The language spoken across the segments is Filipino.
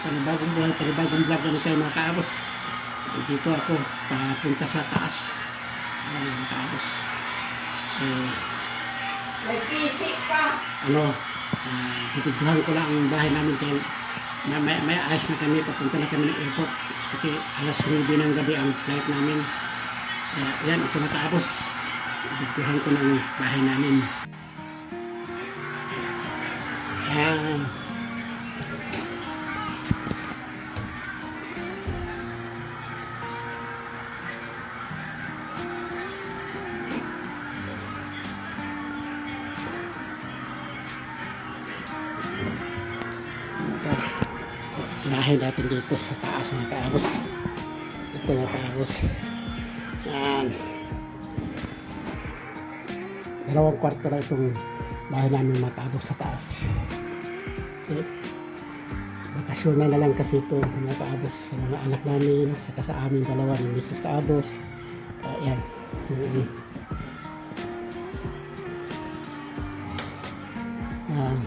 panibagong buhay, panibagong vlog na tayo mga kaabos. Dito ako, papunta sa taas. Ayan mga kaabos. Eh, May pisik pa. ano, uh, ko lang ang bahay namin kaya may, may, may ayos na kami, papunta na kami ng airport. Kasi alas 9 ng gabi ang flight namin. Kaya yan, ito na kaabos. Bibigyan ko ng bahay namin. Ayan. Bahay natin dito sa taas mga kaabos. Ito mga kaabos. Yan. Dalawang kwarto na itong bahay namin mga kaabos sa taas. Kasi bakasyon na, na lang kasi ito mga kaabos sa mga anak namin saka sa amin dalawa ni Mrs. Kaabos. Uh, yan. Mm. Yan.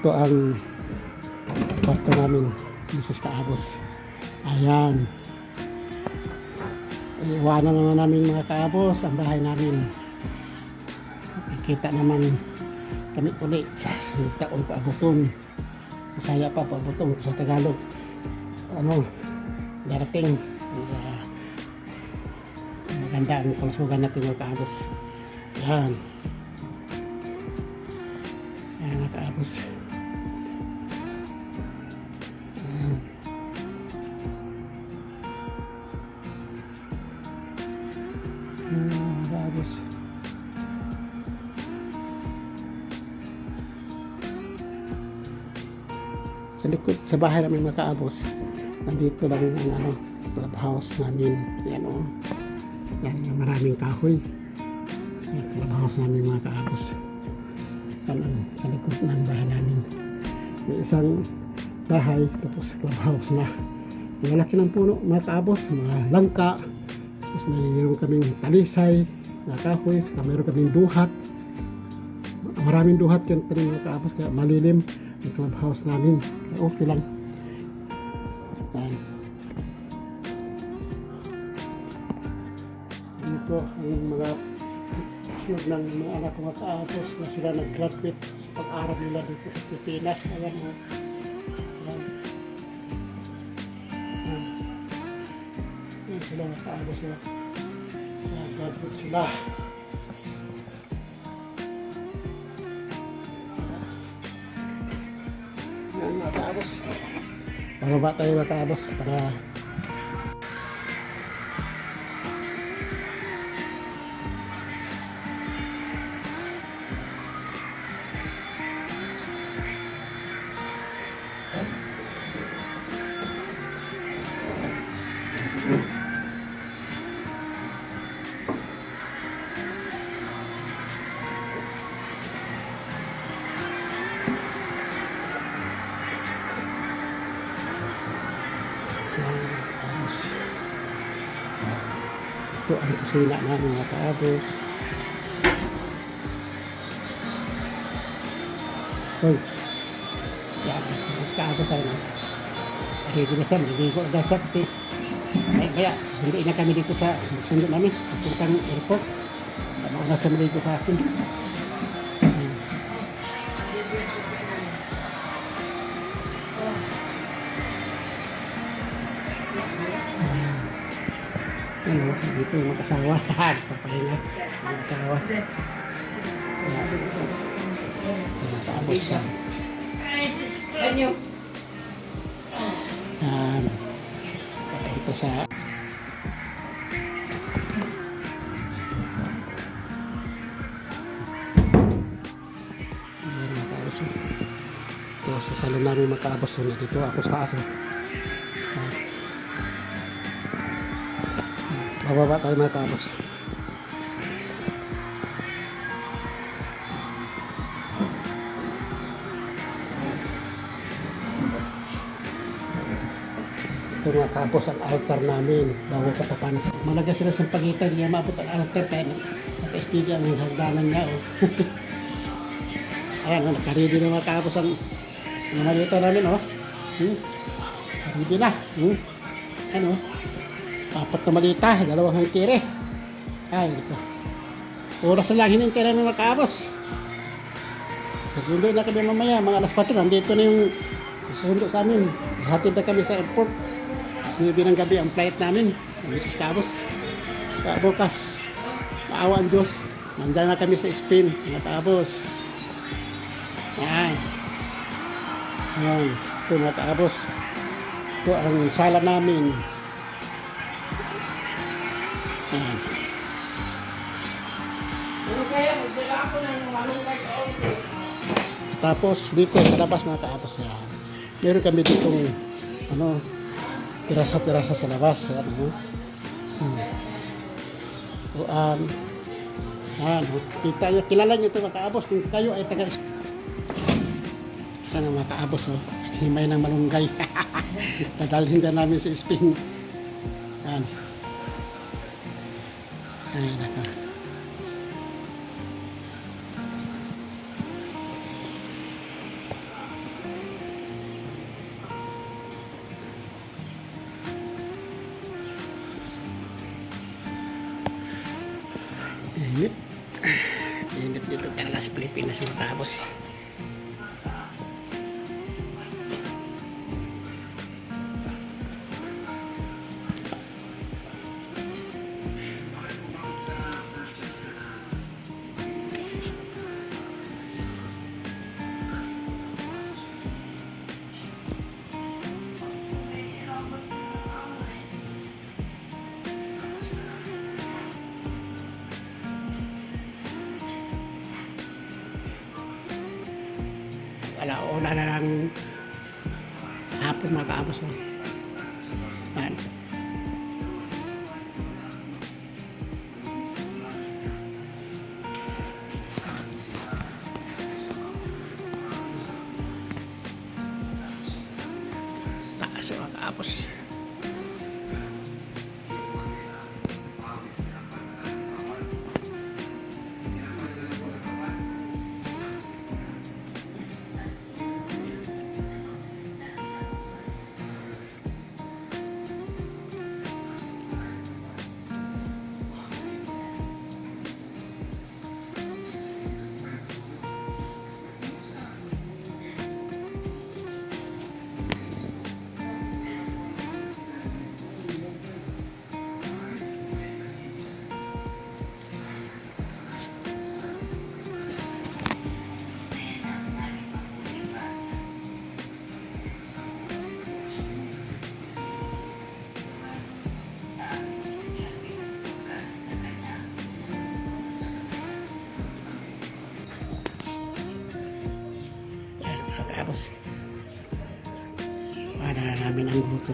Ito ang kwarto namin Mrs. Kaabos ayan. Iwanan naman namin mga kaabos ang bahay namin. Makikita naman kami ulit sa taon paabuton masaya pa paabuton sa Tagalog. Ano darating. Uh, maganda ang kalusugan natin mga kaabos yan ayan mga kaabos Bagos. Sa likod, sa bahay namin mga nandito lang ang ano, clubhouse namin. Yan o. Yan, yung maraming kahoy. Yan, clubhouse namin mga kaabos. Yan ang sa likod ng bahay namin. May isang bahay tapos clubhouse na ang laki ng puno mga kaabos mga langka tapos mayroon kaming talisay na kahoy saka mayroon kaming duhat maraming duhat yun pa rin mga kaabos kaya malilim ang clubhouse namin kaya okay lang yan dito ang mga shoot ng mga anak ko mga kaabos na sila nag-graduate sa pag-aaral nila dito sa Pilipinas ayan o Ayan. Ayan. Ayan sila nakaaga sila. Ayan, graduate sila. Ayan, mga kaabos. Pababa tayo mga kaabos para Kusina namin mga kaabos. Hoy. Yan, sa kaabos ay no. Ready na siya, maliligo na siya kasi may kaya susunduin na kami dito sa sundo namin papuntang airport. Mauna siya maligo sa akin. Dito yung mag-asawa. Papahinga. Mag-asawa. Matapos siya. Ano? Yan. Papunta sa... Ayan, mga kaabos. Ito, sa salon namin mga kaabos. So, dito ako sa taas. Bababa tayo mga kaabos. Ito nga tapos ang altar namin bago katapan. Malaga sila sa pagitan, hindi maabot ang altar kaya naka-steady ang hagdanan niya. Oh. Ayan, oh, nakaredy na mga kapos ang mga dito namin. Oh. Hmm? Hindi na. Hmm? Ano? Apat na malita, dalawang hangkire. Ay, ito. Oras na lang hinintay namin makaabos. Susundo na kami mamaya, mga alas 4, nandito na yung susundo sa amin. Hatid na kami sa airport. Sinabi ng gabi ang flight namin, ang Mrs. Cabos. Kaya bukas, maawa ang Diyos. Nandiyan na kami sa Spain, mga Cabos. Yan. Yan. Ito mga Cabos. Ito ang sala namin. Tapos dito sa labas mga kaapos yan. Meron kami ditong ano, tirasa-tirasa sa labas. Yan, ano. Hmm. Uan. Yan, oh. kita kilala nyo ito mga kaapos kung kayo ay taga Sana mga kaapos, oh. himay ng malunggay. Dadalhin na namin sa Spain. Yan. Ay, Init. Init dito talaga sa Pilipinas mga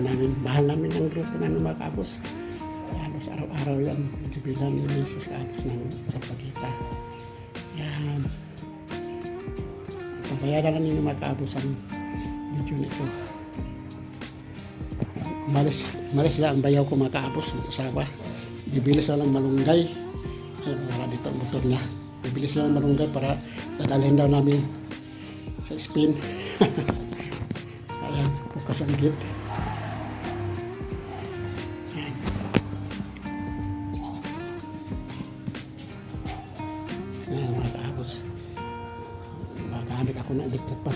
namin grupo namin. Ang grupo namin mga kaabos. Halos araw-araw yan. Bibilan ni Mrs. Kaabos ng isang pagkita. Yan. Ito, bayaran na ninyo mga kaabos ang video nito. Umalis, umalis na ang bayaw ko mga kaabos ng asawa. Bibili sila ng malunggay. Ayun, wala dito ang motor niya. Bibili sila ng malunggay para dadalhin daw namin sa Spain. Ayan, bukas ang gate.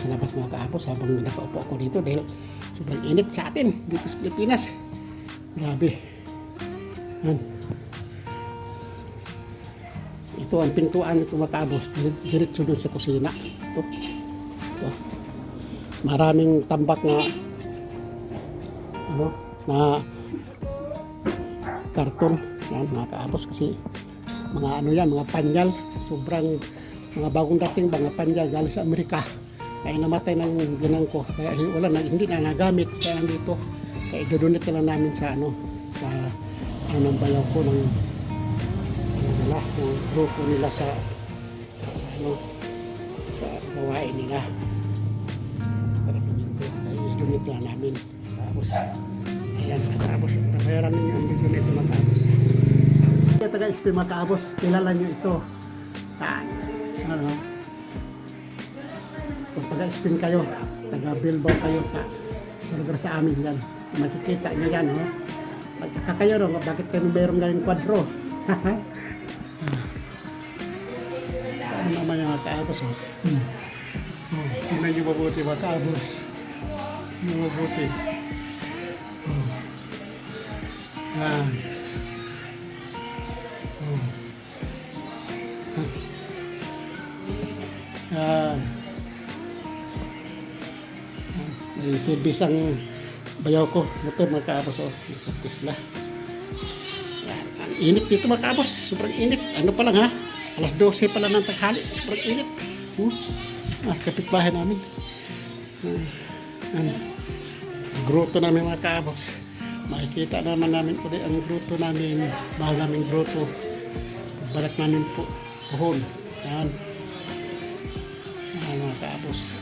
Sa labas mga kaapos habang nakaupo ako dito dahil sobrang init sa atin dito sa Pilipinas. Grabe. Ayan. Ito ang pintuan ko makabos. Diretso doon sa kusina. Ito. Ito. Maraming tambak na ano na karton. Yan mga kaabos kasi mga ano yan, mga panyal. Sobrang mga bagong dating mga panyal galing sa Amerika. Kaya namatay ng ginang ko. Kaya wala na, hindi na nagamit. Kaya nandito. Kaya idodonate na lang namin sa ano sa ano ng ko ng ano nila, ng grupo nila sa sa ano sa gawain nila para domingo ay i-donate lang namin tapos ayan tapos bayaran ninyo ang video nito matapos kaya taga SP Mataabos kilala nyo ito kung taga spin kayo taga Bilbao kayo sa sa lugar sa amin yan. Makikita niyo yan, oh. Pagka kayo, no, bakit kayo meron galing kwadro? Ano naman yung mga kaabos, oh. Hmm. Oh, tingnan niyo mabuti mga kaabos. Tingnan mabuti. Oh. Yan. Oh. May silbis ang bayaw ko. Ito mga kaabos, oh. Sa pisla. Yan. Ang init dito mga kaabos. Sobrang init. Ano pa lang ha? Alas 12 pa lang ng taghali. Sobrang init. Hmm? Ah, kapitbahay namin. Ah, ano. Gruto namin mga kaabos. Makikita naman namin ulit ang gruto namin. Mahal namin gruto. Balik namin po. Puhon. Yan. Yan mga kaabos.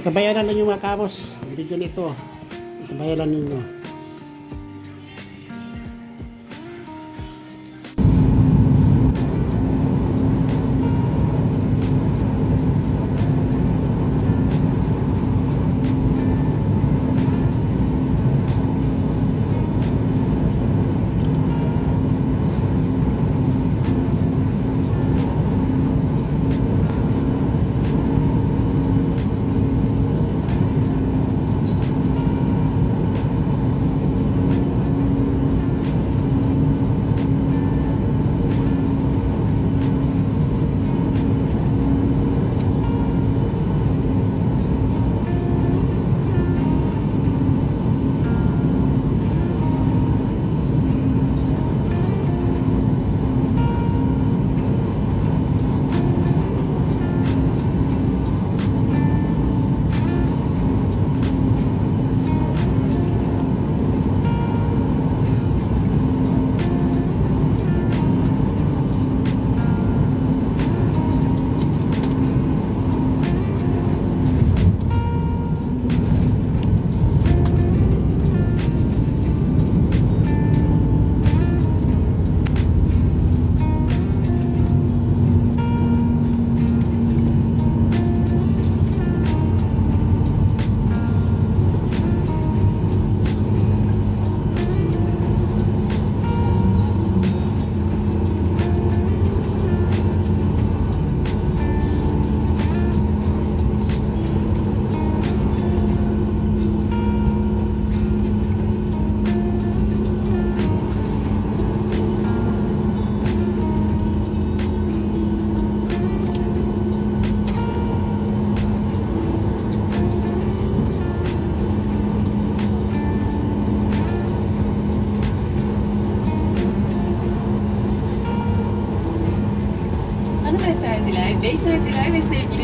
Lang yung mga kaabos. Ang video nito. Ang tabayanan ninyo.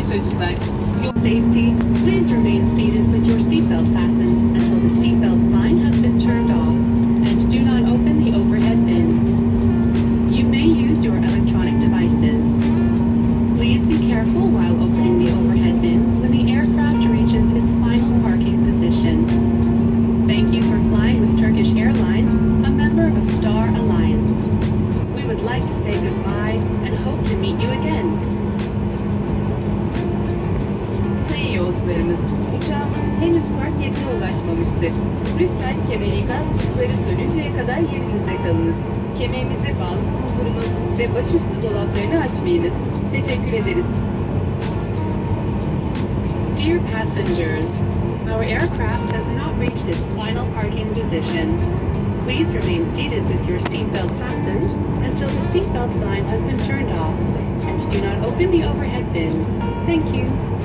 Çocuklar. Safety, please remain seated with your seatbelt fastened until the seatbelt sign başüstü dolaplarını açmayınız. Teşekkür ederiz. Dear passengers, our aircraft has not reached its final parking position. Please remain seated with your seatbelt fastened until the seatbelt sign has been turned off, and do not open the overhead bins. Thank you.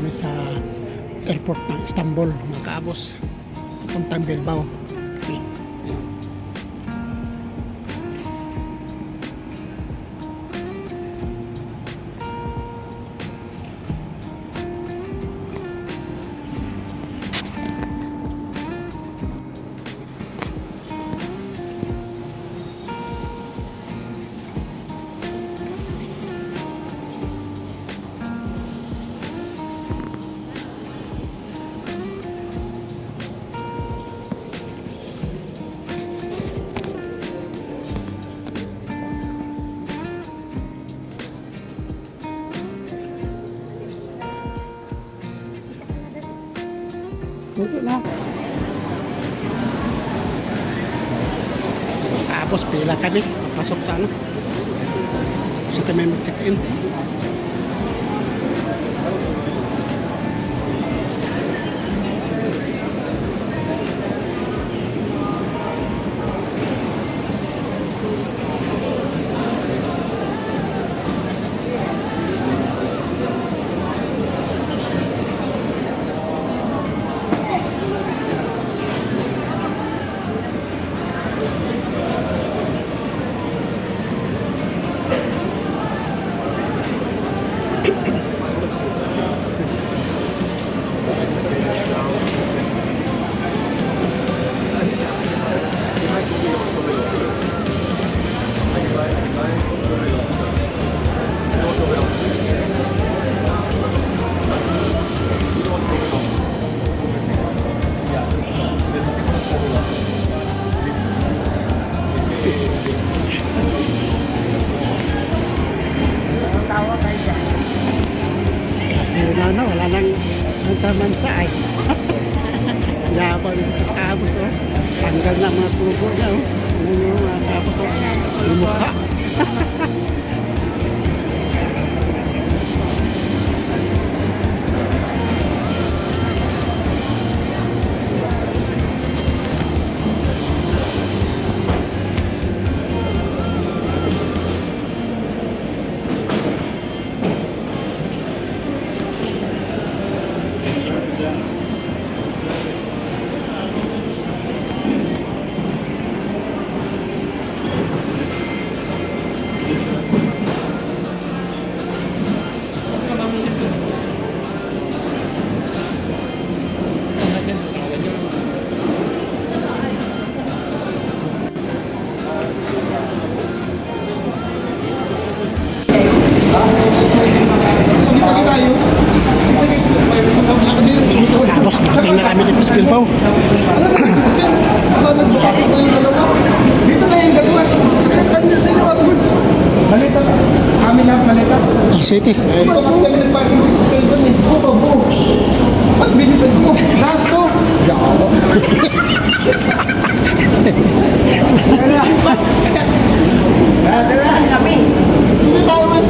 Kami sa airport ng Istanbul, mga kaabos. Papuntang Bilbao. Na. Tapos pila kami. Papasok sa ano. Tapos kami mag-check-in. Mansa-mansa ay. Yabang sa kabos oh. Tanggal na mga tubo niya oh. Ano yung mga kabos oh. Yung Ah, sige. Nag-parking sa hotel doon eh. Oo, bago. Pag binibad mo, lahat to. Yawa. Dala, kami. Hindi tayo man.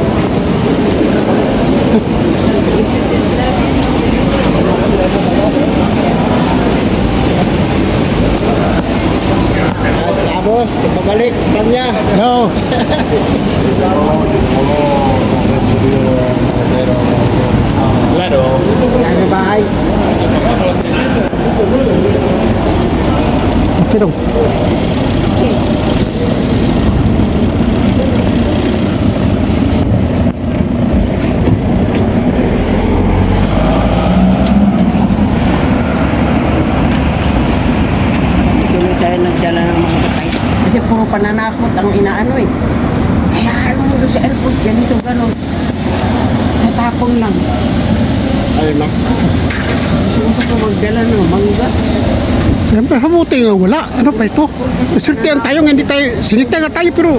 Tapos, pabalik kanya. No. Claro. Kaya bahay. Okay dong. Tuloy tayo nagdala ng mga patay. Kasi puro pananakot ang inaano eh. Kaya ano mo doon sa airport, ganito, gano'n. Natapon lang. Ayun lang. Gusto ko magdala ng mangga. Siyempre, hamuti wala. Ano pa ito? Sultian tayo nga hindi tayo. Sinita tayo pero